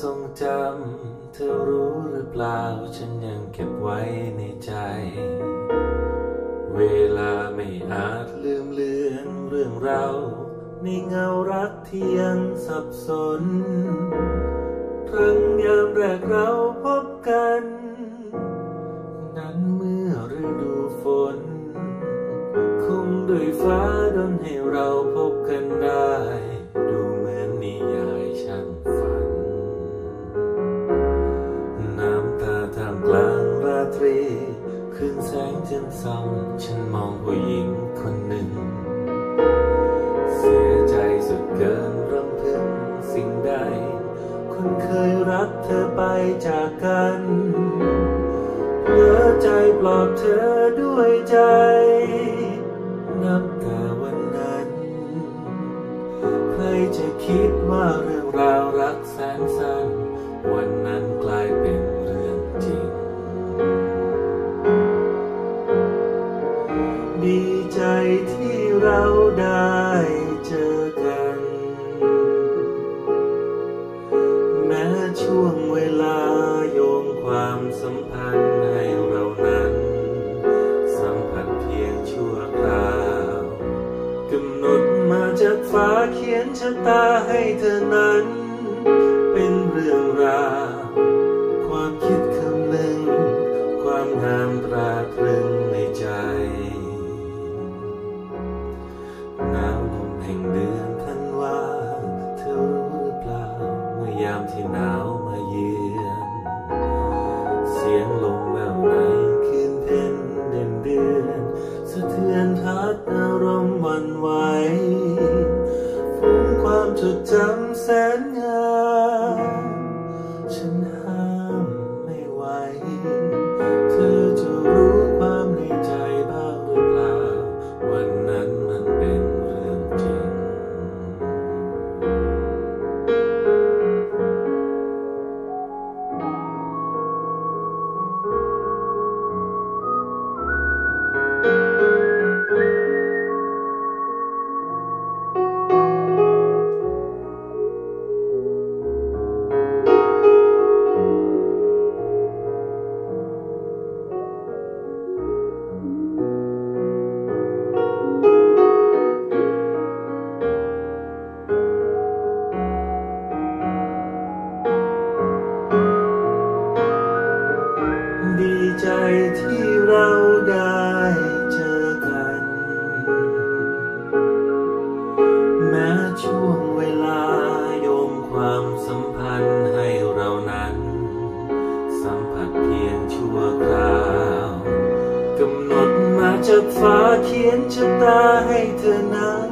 ทรงจำ เธอรู้หรือเปล่า ฉันยังเก็บไว้ในใจ เวลาไม่อาจลืมเลือนเรื่องเรา ในเงารักที่ยังสับสน ครั้งยามแรกเราพบกัน นั้นเมื่อฤดูฝน คงด้วยฟ้าดนให้เราพบกันได้ ตรี คืนแสงจันทร์ส่องฉันมองผู้หญิงคนหนึ่ง เสียใจสุดเกินรำพึงสิ่งใด คนเคยรักเธอไปจากกันเหลือใจปลอบเธอด้วยใจ ช่วงเวลาโยงความสัมพันธ์ให้เรานั้น สัมผัสเพียงชั่วคราวกำหนดมาจากฟ้าเขียนชะตาให้เธอนั้น เป็นเรื่องราวความคิดคำนึง ความงามตราตรึงในใจน้ำลมแห่งเดือนธันวาเธอรู้หรือเปล่าเมื่อยามที่หนาว รมวันไหวฟุ้งความจดจำแสน วคราวกำหนดมาจากฟ้าเขียนชะตาให้เธอนั้นเป็น